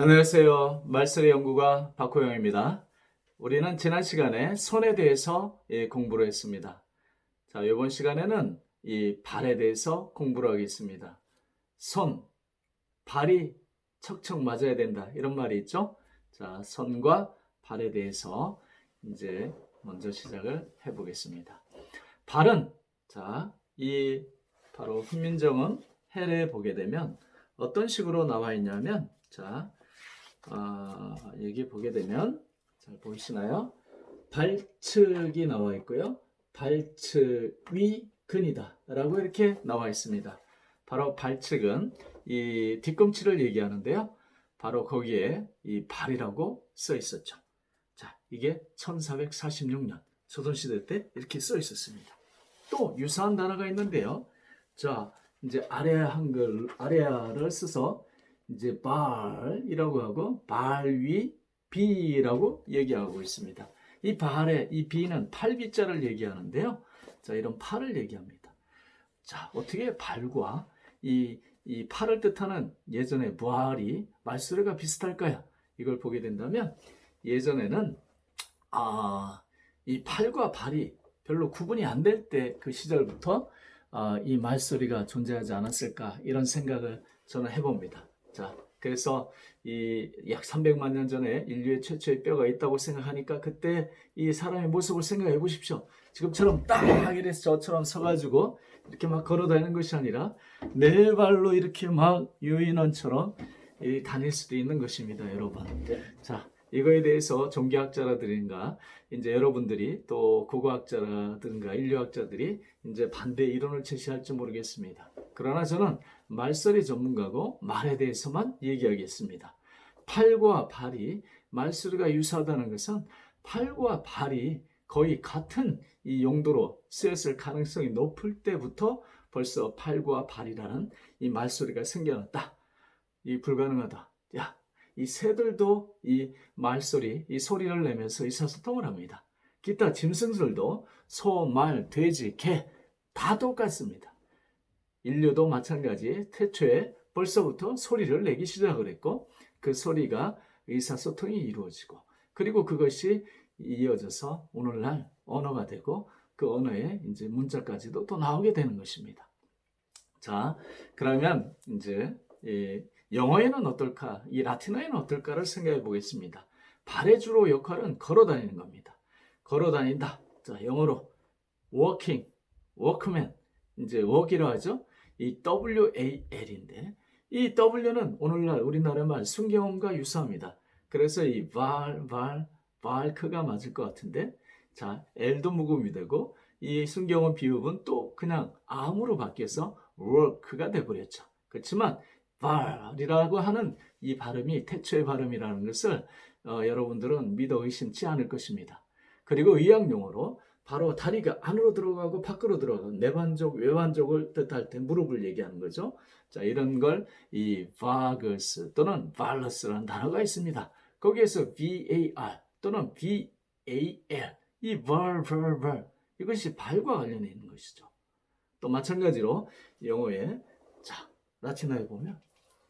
안녕하세요. 말씀의 연구가 박호영입니다. 우리는 지난 시간에 손에 대해서 예, 공부를 했습니다. 자, 이번 시간에는 이 발에 대해서 공부를 하겠습니다. 손, 발이 척척 맞아야 된다. 이런 말이 있죠? 자, 손과 발에 대해서 이제 먼저 시작을 해 보겠습니다. 발은, 자, 이 바로 훈민정음 해례에 보게 되면 어떤 식으로 나와 있냐면, 자, 아, 여기 보게 되면 잘 보이시나요? 발측이 나와 있고요. 발측위 근이다 라고 이렇게 나와 있습니다. 바로 발측은 이 뒤꿈치를 얘기하는데요. 바로 거기에 이 발이라고 써 있었죠. 자, 이게 1446년 조선시대 때 이렇게 써 있었습니다. 또 유사한 단어가 있는데요. 자, 이제 아래아 한글, 아래아를 써서 이제 발이라고 하고 발위 비라고 얘기하고 있습니다. 이 발의 이 비는 팔비자를 얘기하는데요. 자, 이런 팔을 얘기합니다. 자, 어떻게 발과 이, 이 팔을 뜻하는 예전의 부활이 말소리가 비슷할까요? 이걸 보게 된다면 예전에는 아, 이 팔과 발이 별로 구분이 안 될 때 그 시절부터 아, 이 말소리가 존재하지 않았을까 이런 생각을 저는 해봅니다. 자, 그래서 이 약 300만 년 전에 인류의 최초의 뼈가 있다고 생각하니까 그때 이 사람의 모습을 생각해 보십시오. 지금처럼 딱 이래서 저처럼 서가지고 이렇게 막 걸어 다니는 것이 아니라 네 발로 이렇게 막 유인원처럼 다닐 수도 있는 것입니다, 여러분. 자, 이거에 대해서 종교학자라든가 이제 여러분들이 또 국어학자라든가 인류학자들이 이제 반대 이론을 제시할지 모르겠습니다. 그러나 저는 말소리 전문가고 말에 대해서만 얘기하겠습니다. 팔과 발이 말소리가 유사하다는 것은 팔과 발이 거의 같은 이 용도로 쓰였을 가능성이 높을 때부터 벌써 팔과 발이라는 이 말소리가 생겨났다. 이 불가능하다. 야, 이 새들도 이 말소리, 이 소리를 내면서 의사소통을 합니다. 기타 짐승들도 소, 말, 돼지, 개 다 똑같습니다. 인류도 마찬가지 태초에 벌써부터 소리를 내기 시작을 했고 그 소리가 의사소통이 이루어지고 그리고 그것이 이어져서 오늘날 언어가 되고 그 언어에 이제 문자까지도 또 나오게 되는 것입니다. 자, 그러면 이제 영어에는 어떨까, 이 라틴어에는 어떨까를 생각해 보겠습니다. 발의 주로 역할은 걸어 다니는 겁니다. 걸어 다닌다. 자, 영어로 walking, workman, 이제 walk이라 하죠. 이 WAL인데 이 W는 오늘날 우리나라 말 순경음과 유사합니다. 그래서 이 발, 발, 발크가 맞을 것 같은데 자 L도 묵음이 되고 이 순경음 비읍은 또 그냥 암으로 바뀌어서 work가 돼버렸죠. 그렇지만 발이라고 하는 이 발음이 태초의 발음이라는 것을 어, 여러분들은 믿어 의심치 않을 것입니다. 그리고 의학 용어로 바로 다리가 안으로 들어가고 밖으로 들어가고 내반족, 외반족을 뜻할 때 무릎을 얘기하는 거죠. 자, 이런 걸 이 vagus 또는 vallus라는 단어가 있습니다. 거기에서 var 또는 val 이 var, var, var 이것이 발과 관련해 있는 것이죠. 또 마찬가지로 영어에 자, 라틴어에 보면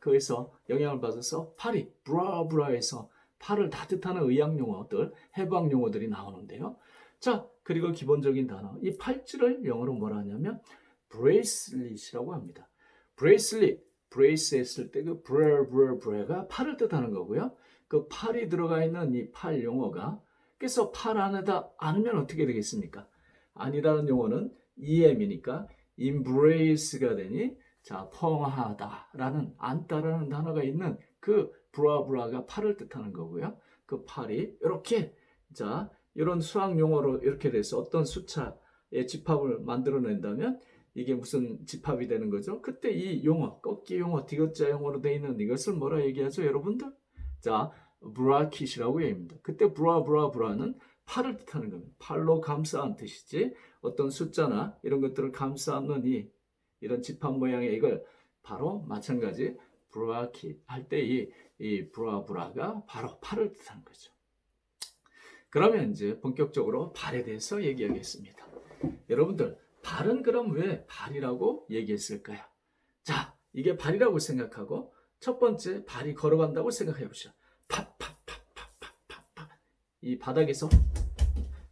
거기서 영향을 받아서 팔이 브라 브라에서 팔을 다 뜻하는 의학 용어들, 해방 용어들이 나오는데요. 자, 그리고 기본적인 단어. 이 팔찌를 영어로 뭐라 하냐면 bracelet이라고 합니다. bracelet, brace 했을 때그 bra, bra, bra가 팔을 뜻하는 거고요. 그 팔이 들어가 있는 이 팔 용어가 그래서 팔 안에다 안으면 어떻게 되겠습니까? 아니라는 용어는 em이니까 embrace가 되니 자, 펑하다라는 안다라는 단어가 있는 그 브라브라가 팔을 뜻하는 거고요. 그 팔이 이렇게 자, 이런 수학 용어로 이렇게 돼서 어떤 숫자의 집합을 만들어낸다면 이게 무슨 집합이 되는 거죠? 그때 이 용어, 꺾기 용어, 디귿자 용어로 되어 있는 이것을 뭐라 얘기하죠, 여러분들? 자, 브라킷이라고 얘기합니다. 그때 브라 브라 브라는 팔을 뜻하는 겁니다. 팔로 감싸는 뜻이지 어떤 숫자나 이런 것들을 감싸는 이 이런 집합 모양의 이걸 바로 마찬가지 브라킷 할 때 이 이 브라 브라가 바로 팔을 뜻하는 거죠. 그러면 이제 본격적으로 발에 대해서 얘기하겠습니다. 여러분들, 발은 그럼 왜 발이라고 얘기했을까요? 자, 이게 발이라고 생각하고 첫 번째 발이 걸어간다고 생각해 보시죠. 팝팝팝팝팝팝 이 바닥에서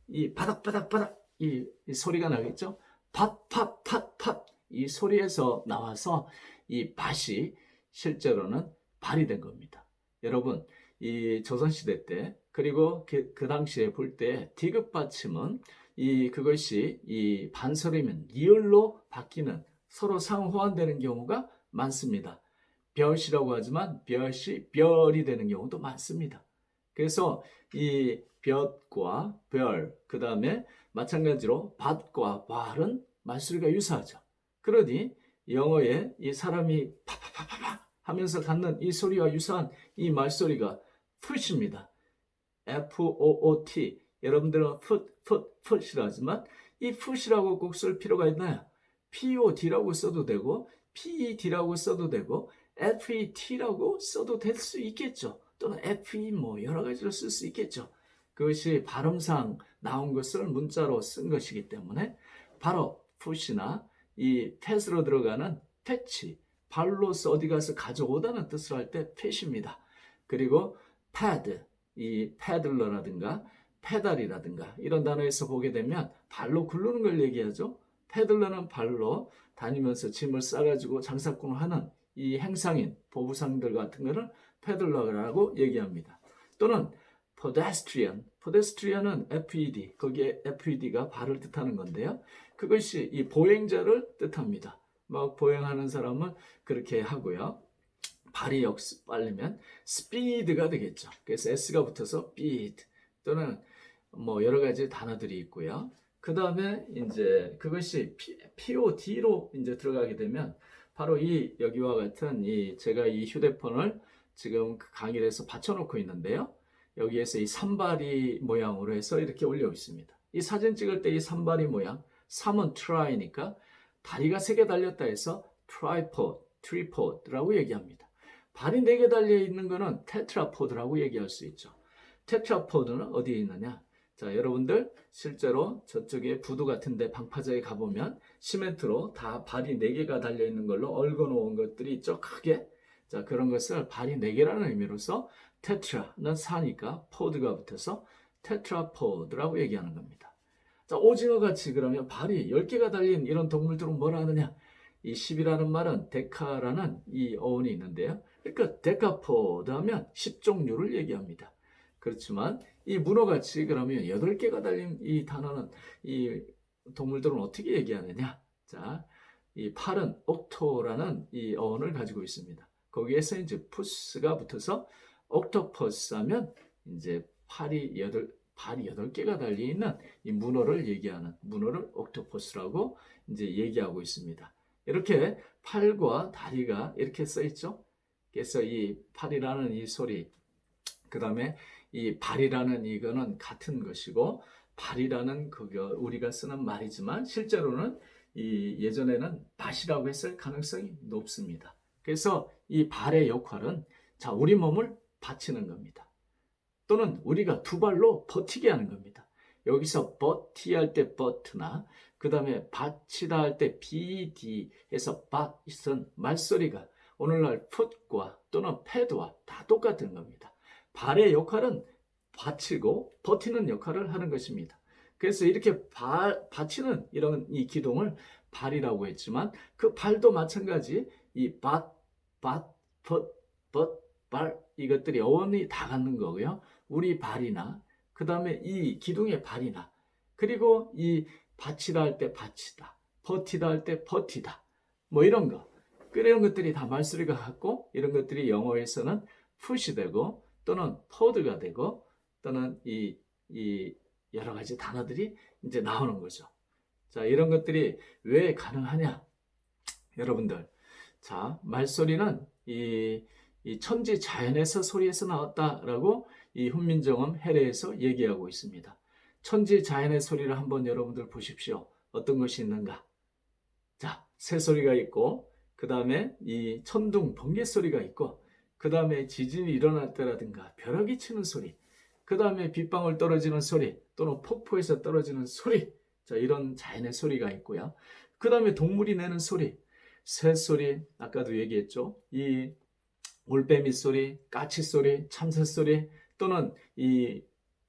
이 바닥 바닥 바닥 이, 이 소리가 나겠죠. 팝팝팝팝 이 소리에서 나와서 이 밭이 실제로는 발이 된 겁니다. 여러분 이 조선시대 때 그리고 그, 그 당시에 볼 때 디귿 받침은 이 그것이 이 반설이면 리을로 바뀌는 서로 상호환되는 경우가 많습니다. 벼이라고 하지만 벼이 별이 되는 경우도 많습니다. 그래서 이 볕과 별, 그 다음에 마찬가지로 밭과 발은 말소리가 유사하죠. 그러니 영어에 이 사람이 파파파파파 하면서 갖는 이 소리와 유사한 이 말소리가 풋입니다. F-O-O-T. 여러분들은 풋, 풋, 풋이라 하지만 이 풋이라고 꼭 쓸 필요가 있나요? P-O-D라고 써도 되고 P-E-D라고 써도 되고 F-E-T라고 써도 될 수 있겠죠. 또는 F-E 뭐 여러 가지로 쓸 수 있겠죠. 그것이 발음상 나온 것을 문자로 쓴 것이기 때문에 바로 풋이나 이 팻으로 들어가는 패치, 발로서 어디 가서 가져오다는 뜻을 할때 팻입니다. 그리고 패드, 이 패들러라든가 페달이라든가 이런 단어에서 보게 되면 발로 굴르는 걸 얘기하죠. 패들러는 발로 다니면서 짐을 싸가지고 장사꾼을 하는 이 행상인, 보부상들 같은 거를 패들러라고 얘기합니다. 또는 pedestrian, pedestrian은 FED, 거기에 FED가 발을 뜻하는 건데요. 그것이 이 보행자를 뜻합니다. 막 보행하는 사람은 그렇게 하고요. 발이 역습 빨리면 speed가 되겠죠. 그래서 s가 붙어서 speed 또는 뭐 여러 가지 단어들이 있고요. 그 다음에 이제 그것이 POD로 이제 들어가게 되면 바로 이 여기와 같은 이 제가 이 휴대폰을 지금 그 강의를 해서 받쳐놓고 있는데요. 여기에서 이 산발이 모양으로 해서 이렇게 올려 있습니다. 이 사진 찍을 때 이 산발이 모양, 3은 try니까 다리가 세 개 달렸다 해서 tripod, tripod라고 얘기합니다. 발이 네 개 달려 있는 거는 테트라포드라고 얘기할 수 있죠. 테트라포드는 어디에 있느냐? 자, 여러분들 실제로 저쪽에 부두 같은데 방파제에 가보면 시멘트로 다 발이 네 개가 달려 있는 걸로 얽어 놓은 것들이 있죠. 크게. 자, 그런 것을 발이 네 개라는 의미로서 테트라는 사니까 포드가 붙어서 테트라포드라고 얘기하는 겁니다. 자, 오징어 같이 그러면 발이 10개가 달린 이런 동물들은 뭐라 하느냐? 이 10이라는 말은 데카라는 이 어원이 있는데요. 그러니까 데카포드 하면 10종류를 얘기합니다. 그렇지만 이 문어같이 그러면 8개가 달린 이 단어는 이 동물들은 어떻게 얘기하느냐? 자, 이 팔은 옥토라는 이 어원을 가지고 있습니다. 거기에서 이제 푸스가 붙어서 옥토퍼스 하면 이제 팔이 여덟 발이 여덟 개가 달려 있는 이 문어를 얘기하는 문어를 옥토퍼스라고 이제 얘기하고 있습니다. 이렇게 팔과 다리가 이렇게 써 있죠. 그래서 이 팔이라는 이 소리, 그 다음에 이 발이라는 이거는 같은 것이고 발이라는 그거 우리가 쓰는 말이지만 실제로는 이 예전에는 밭이라고 했을 가능성이 높습니다. 그래서 이 발의 역할은 자 우리 몸을 받치는 겁니다. 또는 우리가 두 발로 버티게 하는 겁니다. 여기서 버티 할 때 버트나 그 다음에 받치다 할 때 bd 해서 밭은 말소리가 오늘날 풋과 또는 패드와 다 똑같은 겁니다. 발의 역할은 받치고 버티는 역할을 하는 것입니다. 그래서 이렇게 발, 받치는 이런 이 기동을 발이라고 했지만 그 발도 마찬가지 이 밭, 밭, 벗, 벗, 발 이것들이 어원이 다 갖는 거고요. 우리 발이나 그 다음에 이 기둥의 발이나 그리고 이 받치다 할 때 받치다, 버티다 할 때 버티다 뭐 이런 거 이런 것들이 다 말소리가 같고 이런 것들이 영어에서는 푸시 되고 또는 포드가 되고 또는 이, 이 여러 가지 단어들이 이제 나오는 거죠. 자, 이런 것들이 왜 가능하냐? 여러분들. 자, 말소리는 이, 이 천지 자연에서 소리에서 나왔다라고 이 훈민정음 해례에서 얘기하고 있습니다. 천지 자연의 소리를 한번 여러분들 보십시오. 어떤 것이 있는가? 자, 새 소리가 있고, 그 다음에 이 천둥, 번개 소리가 있고, 그 다음에 지진이 일어날 때라든가 벼락이 치는 소리, 그 다음에 빗방울 떨어지는 소리, 또는 폭포에서 떨어지는 소리, 자, 이런 자연의 소리가 있고요. 그 다음에 동물이 내는 소리, 새 소리, 아까도 얘기했죠. 이 올빼미 소리, 까치 소리, 참새 소리 또는 이,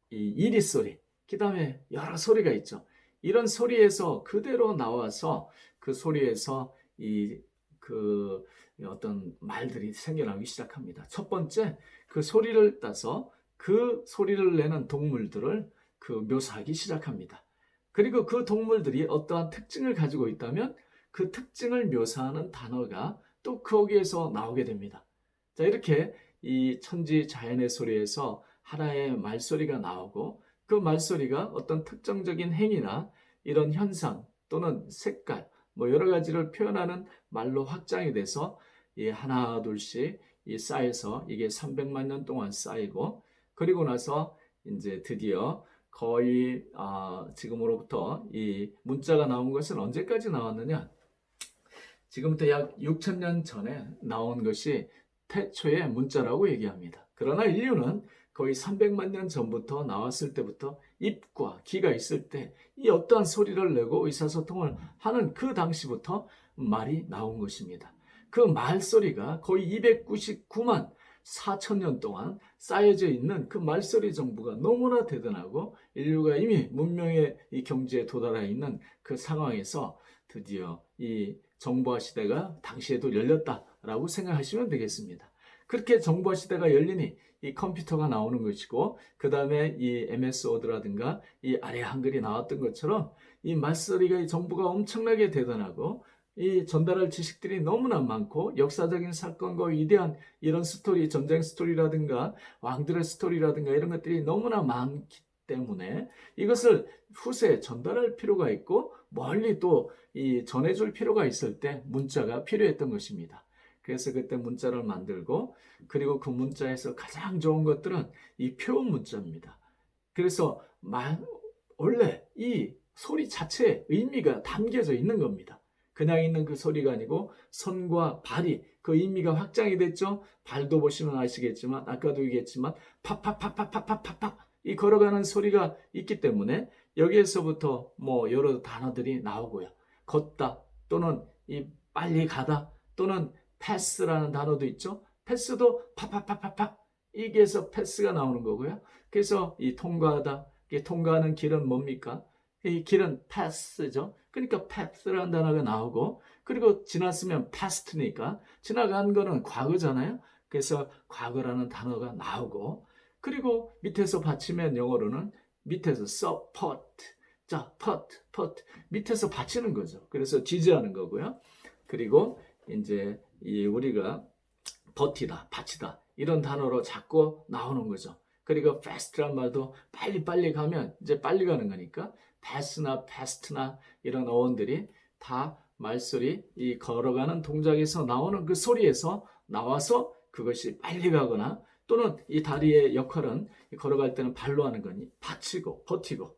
이 이리 소리, 그 다음에 여러 소리가 있죠. 이런 소리에서 그대로 나와서 그 소리에서 이 그 어떤 말들이 생겨나기 시작합니다. 첫 번째 그 소리를 따서 그 소리를 내는 동물들을 그 묘사하기 시작합니다. 그리고 그 동물들이 어떠한 특징을 가지고 있다면 그 특징을 묘사하는 단어가 또 거기에서 나오게 됩니다. 자, 이렇게 이 천지 자연의 소리에서 하나의 말소리가 나오고 그 말소리가 어떤 특정적인 행위나 이런 현상 또는 색깔 뭐 여러 가지를 표현하는 말로 확장이 돼서 이 하나 둘씩 이 쌓여서 이게 300만 년 동안 쌓이고 그리고 나서 이제 드디어 거의 아, 지금으로부터 이 문자가 나온 것은 언제까지 나왔느냐? 지금부터 약 6천 년 전에 나온 것이 태초의 문자라고 얘기합니다. 그러나 인류는 거의 300만 년 전부터 나왔을 때부터 입과 귀가 있을 때 이 어떠한 소리를 내고 의사소통을 하는 그 당시부터 말이 나온 것입니다. 그 말소리가 거의 299만 4천 년 동안 쌓여져 있는 그 말소리 정부가 너무나 대단하고 인류가 이미 문명의 이 경지에 도달해 있는 그 상황에서 드디어 이 정보화 시대가 당시에도 열렸다 라고 생각하시면 되겠습니다. 그렇게 정보화 시대가 열리니 이 컴퓨터가 나오는 것이고 그 다음에 이 MS 워드라든가 이 아래 한글이 나왔던 것처럼 이 말소리가 이 정보가 엄청나게 대단하고 이 전달할 지식들이 너무나 많고 역사적인 사건과 위대한 이런 스토리, 전쟁 스토리라든가 왕들의 스토리라든가 이런 것들이 너무나 많기 때문에 이것을 후세에 전달할 필요가 있고 멀리 또 이 전해줄 필요가 있을 때 문자가 필요했던 것입니다. 그래서 그때 문자를 만들고 그리고 그 문자에서 가장 좋은 것들은 이 표현 문자입니다. 그래서 말, 원래 이 소리 자체에 의미가 담겨져 있는 겁니다. 그냥 있는 그 소리가 아니고 손과 발이 그 의미가 확장이 됐죠. 발도 보시면 아시겠지만 아까도 얘기했지만 팍팍팍팍팍팍팍 이 걸어가는 소리가 있기 때문에 여기에서부터 뭐 여러 단어들이 나오고요. 걷다 또는 이 빨리 가다 또는 패스라는 단어도 있죠. 패스도 팍팍팍팍팍 이게서 패스가 나오는 거고요. 그래서 이 통과하다 이 통과하는 길은 뭡니까? 이 길은 패스죠. 그러니까 패스라는 단어가 나오고 그리고 지났으면 past니까 지나간 거는 과거잖아요. 그래서 과거라는 단어가 나오고 그리고 밑에서 받치면 영어로는 밑에서 support 자, put, put 밑에서 받치는 거죠. 그래서 지지하는 거고요. 그리고 이제 이 우리가 버티다, 받치다 이런 단어로 자꾸 나오는 거죠. 그리고 fast란 말도 빨리 빨리 가면 이제 빨리 가는 거니까 fast나 fast나 이런 어원들이 다 말소리 이 걸어가는 동작에서 나오는 그 소리에서 나와서 그것이 빨리 가거나 또는 이 다리의 역할은 걸어갈 때는 발로 하는 거니 받치고 버티고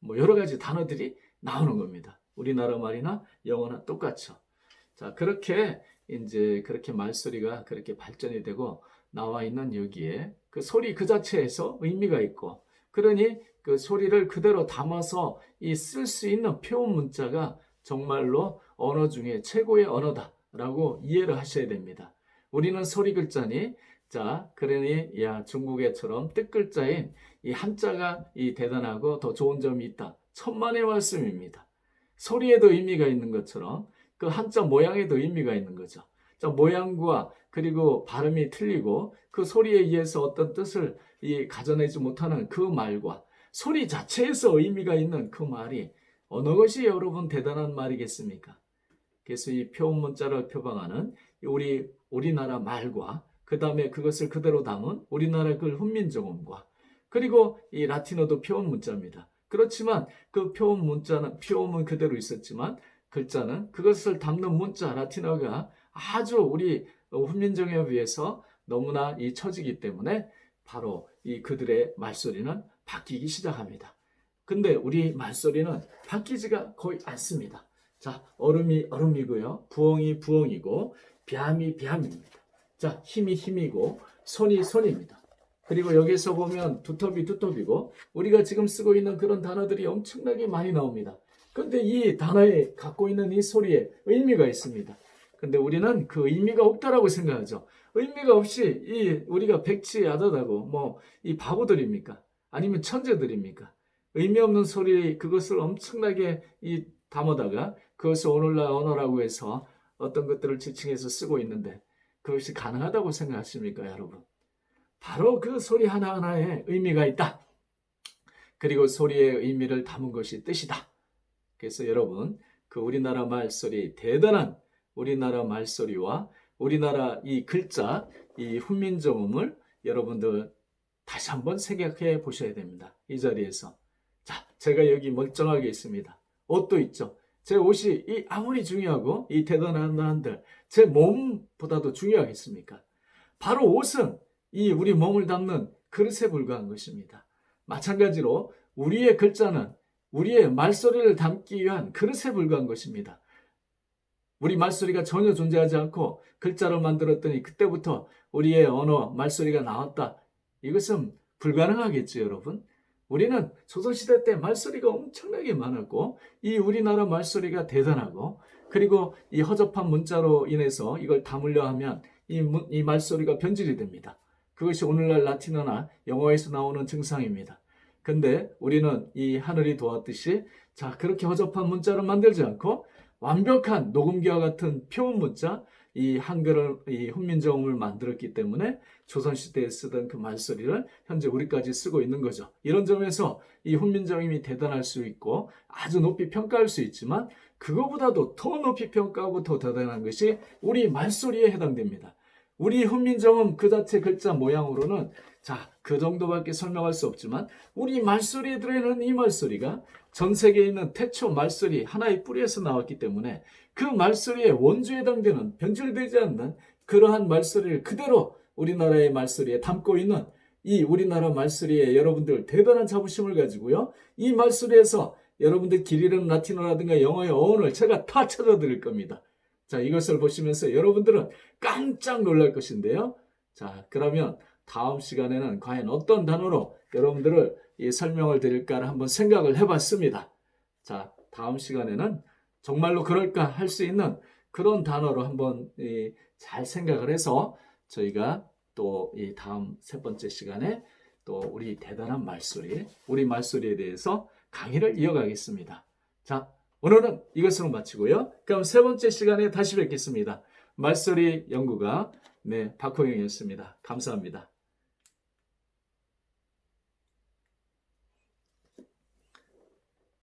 뭐 여러 가지 단어들이 나오는 겁니다. 우리나라 말이나 영어나 똑같죠. 자, 그렇게 이제 그렇게 말소리가 그렇게 발전이 되고 나와 있는 여기에 그 소리 그 자체에서 의미가 있고 그러니 그 소리를 그대로 담아서 이 쓸 수 있는 표현 문자가 정말로 언어 중에 최고의 언어다라고 이해를 하셔야 됩니다. 우리는 소리 글자니 자, 그러니 야 중국애처럼 뜻 글자인 이 한자가 이 대단하고 더 좋은 점이 있다. 천만의 말씀입니다. 소리에도 의미가 있는 것처럼 그 한자 모양에도 의미가 있는 거죠. 자, 모양과 그리고 발음이 틀리고 그 소리에 의해서 어떤 뜻을 이 가져내지 못하는 그 말과 소리 자체에서 의미가 있는 그 말이 어느 것이 여러분 대단한 말이겠습니까? 그래서 이 표현 문자를 표방하는 우리 우리나라 말과 그 다음에 그것을 그대로 담은 우리나라 그 훈민정음과 그리고 이 라틴어도 표현 문자입니다. 그렇지만 그 표현 문자는 표현은 그대로 있었지만 글자는 그것을 담는 문자 라틴어가 아주 우리 훈민정음에 비해서 너무나 이 처지기 때문에 바로 이 그들의 말소리는 바뀌기 시작합니다. 근데 우리 말소리는 바뀌지가 거의 않습니다. 자, 얼음이 얼음이고요. 부엉이 부엉이고 뺨이 뺨입니다. 자, 힘이 힘이고 손이 손입니다. 그리고 여기서 보면 두텁이 두텁이고 우리가 지금 쓰고 있는 그런 단어들이 엄청나게 많이 나옵니다. 근데 이 단어에 갖고 있는 이 소리에 의미가 있습니다. 근데 우리는 그 의미가 없다라고 생각하죠. 의미가 없이 이 우리가 백치야다다고 뭐 이 바보들입니까? 아니면 천재들입니까? 의미 없는 소리 그것을 엄청나게 이 담아다가 그것을 오늘날 언어라고 해서 어떤 것들을 지칭해서 쓰고 있는데 그것이 가능하다고 생각하십니까, 여러분? 바로 그 소리 하나하나에 의미가 있다. 그리고 소리의 의미를 담은 것이 뜻이다. 그래서 여러분, 그 우리나라 말소리, 대단한 우리나라 말소리와 우리나라 이 글자, 이 훈민정음을 여러분들 다시 한번 생각해 보셔야 됩니다. 이 자리에서. 자, 제가 여기 멀쩡하게 있습니다. 옷도 있죠. 제 옷이 이 아무리 중요하고 이 대단한 한들 제 몸보다도 중요하겠습니까? 바로 옷은 이 우리 몸을 담는 그릇에 불과한 것입니다. 마찬가지로 우리의 글자는 우리의 말소리를 담기 위한 그릇에 불과한 것입니다. 우리 말소리가 전혀 존재하지 않고 글자를 만들었더니 그때부터 우리의 언어, 말소리가 나왔다. 이것은 불가능하겠죠, 여러분? 우리는 조선시대 때 말소리가 엄청나게 많았고, 이 우리나라 말소리가 대단하고, 그리고 이 허접한 문자로 인해서 이걸 담으려 하면 이, 문- 이 말소리가 변질이 됩니다. 그것이 오늘날 라틴어나 영어에서 나오는 증상입니다. 근데 우리는 이 하늘이 도왔듯이 자, 그렇게 허접한 문자를 만들지 않고 완벽한 녹음기와 같은 표현 문자, 이 한글을, 이 훈민정음을 만들었기 때문에 조선시대에 쓰던 그 말소리를 현재 우리까지 쓰고 있는 거죠. 이런 점에서 이 훈민정음이 대단할 수 있고 아주 높이 평가할 수 있지만 그거보다도 더 높이 평가하고 더 대단한 것이 우리 말소리에 해당됩니다. 우리 훈민정음 그 자체 글자 모양으로는 자, 그 정도밖에 설명할 수 없지만 우리 말소리에 들어있는 이 말소리가 전 세계에 있는 태초 말소리 하나의 뿌리에서 나왔기 때문에 그 말소리의 원주에 해당되는 변질되지 않는 그러한 말소리를 그대로 우리나라의 말소리에 담고 있는 이 우리나라 말소리에 여러분들 대단한 자부심을 가지고요. 이 말소리에서 여러분들 길 잃은 라틴어라든가 영어의 어원을 제가 다 찾아드릴 겁니다. 자, 이것을 보시면서 여러분들은 깜짝 놀랄 것인데요. 자, 그러면 다음 시간에는 과연 어떤 단어로 여러분들을 이 설명을 드릴까를 한번 생각을 해봤습니다. 자, 다음 시간에는 정말로 그럴까 할 수 있는 그런 단어로 한번 이, 잘 생각을 해서 저희가 또 이 다음 세 번째 시간에 또 우리 대단한 말소리, 우리 말소리에 대해서 강의를 이어가겠습니다. 자, 오늘은 이것으로 마치고요. 그럼 세 번째 시간에 다시 뵙겠습니다. 말소리 연구가 네, 박호영이었습니다. 감사합니다.